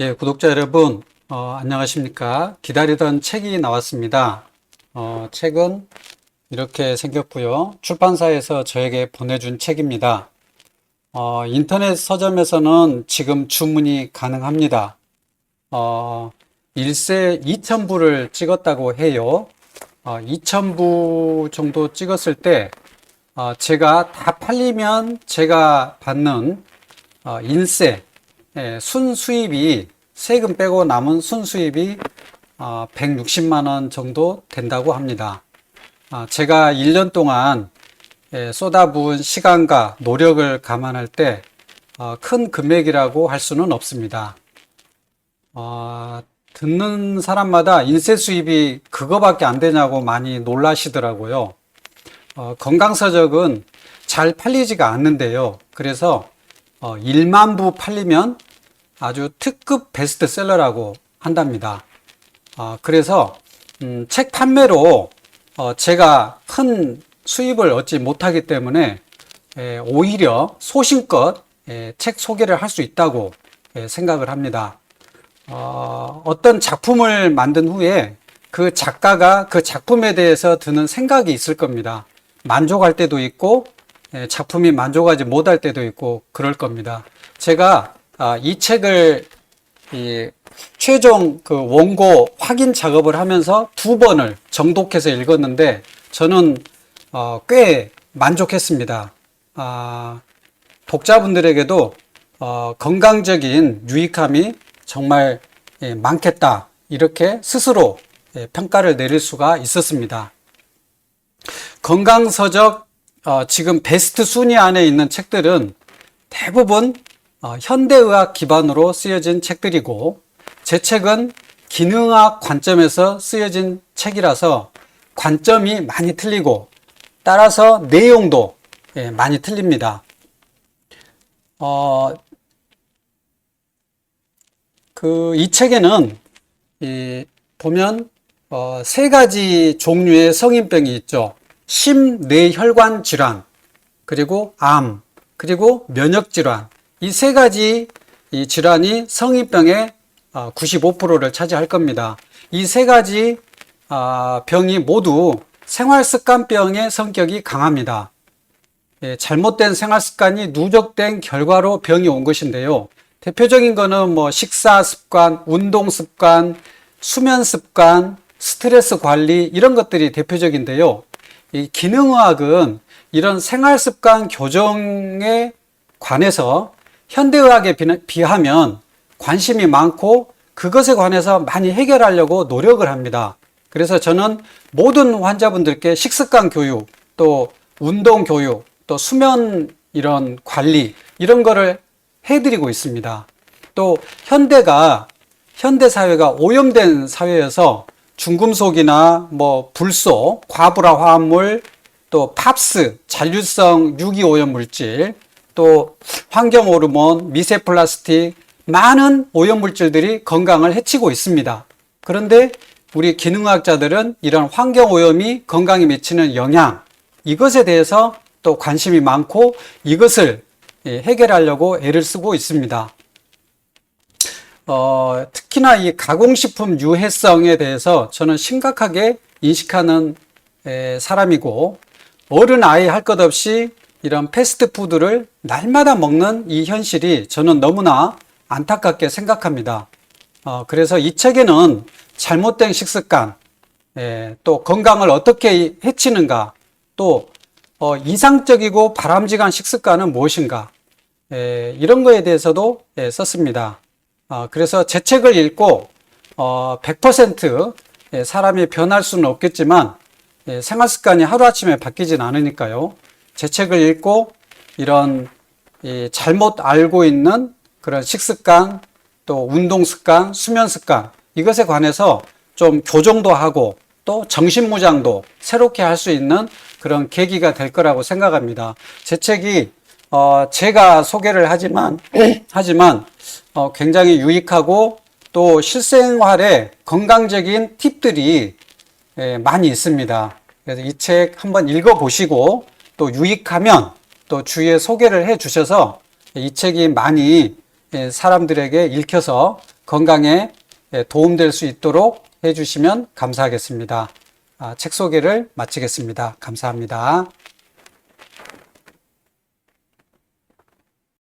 예, 구독자 여러분, 어, 안녕하십니까. 기다리던 책이 나왔습니다. 어, 책은 이렇게 생겼고요. 출판사에서 저에게 보내준 책입니다. 어, 인터넷 서점에서는 지금 주문이 가능합니다. 어, 일세 2,000부를 찍었다고 해요. 어, 2,000부 정도 찍었을 때, 어, 제가 다 팔리면 제가 받는 어, 인세, 예, 순수입이 세금 빼고 남은 순수입이 어, 160만 원 정도 된다고 합니다. 아, 제가 1년 동안 예, 쏟아부은 시간과 노력을 감안할 때 어, 큰 금액이라고 할 수는 없습니다. 어, 듣는 사람마다 인세 수입이 그거밖에 안 되냐고 많이 놀라시더라고요. 어, 건강서적은 잘 팔리지가 않는데요. 그래서 어, 1만 부 팔리면 아주 특급 베스트셀러라고 한답니다. 어, 그래서 음, 책 판매로 어, 제가 큰 수입을 얻지 못하기 때문에 에, 오히려 소신껏 에, 책 소개를 할 수 있다고 에, 생각을 합니다. 어, 어떤 작품을 만든 후에 그 작가가 그 작품에 대해서 드는 생각이 있을 겁니다. 만족할 때도 있고 예, 작품이 만족하지 못할 때도 있고 그럴 겁니다. 제가 아, 이 책을 이 최종 그 원고 확인 작업을 하면서 두 번을 정독해서 읽었는데 저는 어, 꽤 만족했습니다. 아, 독자분들에게도 어, 건강적인 유익함이 정말 예, 많겠다 이렇게 스스로 예, 평가를 내릴 수가 있었습니다. 건강서적 어, 지금 베스트 순위 안에 있는 책들은 대부분 어, 현대의학 기반으로 쓰여진 책들이고 제 책은 기능학 관점에서 쓰여진 책이라서 관점이 많이 틀리고 따라서 내용도 예, 많이 틀립니다. 어, 그 이 책에는 이 보면 어, 세 가지 종류의 성인병이 있죠. 심뇌혈관 질환, 그리고 암, 그리고 면역 질환. 이 세 가지 이 질환이 성인병의 95%를 차지할 겁니다. 이 세 가지 아, 병이 모두 생활습관병의 성격이 강합니다. 예, 잘못된 생활습관이 누적된 결과로 병이 온 것인데요. 대표적인 거는 뭐 식사 습관, 운동 습관, 수면 습관, 스트레스 관리 이런 것들이 대표적인데요. 이 기능의학은 이런 생활 습관 교정에 관해서 현대의학에 비하면 관심이 많고 그것에 관해서 많이 해결하려고 노력을 합니다. 그래서 저는 모든 환자분들께 식습관 교육, 또 운동 교육, 또 수면 이런 관리 이런 거를 해드리고 있습니다. 또 현대가 현대 사회가 오염된 사회여서 중금속이나 뭐 불소, 과불화 화합물, 또 팝스, 잔류성 유기오염 물질, 또 환경 호르몬, 미세 플라스틱 많은 오염 물질들이 건강을 해치고 있습니다. 그런데 우리 기능학자들은 이런 환경 오염이 건강에 미치는 영향 이것에 대해서 또 관심이 많고 이것을 예, 해결하려고 애를 쓰고 있습니다. 어, 특히나 이 가공식품 유해성에 대해서 저는 심각하게 인식하는 에, 사람이고 어른 아이 할 것 없이 이런 패스트푸드를 날마다 먹는 이 현실이 저는 너무나 안타깝게 생각합니다. 어, 그래서 이 책에는 잘못된 식습관, 에, 또 건강을 어떻게 해치는가, 또 어, 이상적이고 바람직한 식습관은 무엇인가, 에, 이런 거에 대해서도 예, 썼습니다. 어, 그래서 제 책을 읽고 어, 100% 예, 사람이 변할 수는 없겠지만 예, 생활 습관이 하루아침에 바뀌진 않으니까요. 제 책을 읽고 이런 이 잘못 알고 있는 그런 식습관, 또 운동 습관, 수면 습관 이것에 관해서 좀 교정도 하고 또 정신무장도 새롭게 할 수 있는 그런 계기가 될 거라고 생각합니다. 제 책이 어, 제가 소개를 하지만 하지만 어, 굉장히 유익하고 또 실생활에 건강적인 팁들이 예, 많이 있습니다. 그래서 이 책 한번 읽어보시고 또 유익하면 또 주위에 소개를 해 주셔서 이 책이 많이 예, 사람들에게 읽혀서 건강에 예, 도움될 수 있도록 해 주시면 감사하겠습니다. 아, 책 소개를 마치겠습니다. 감사합니다.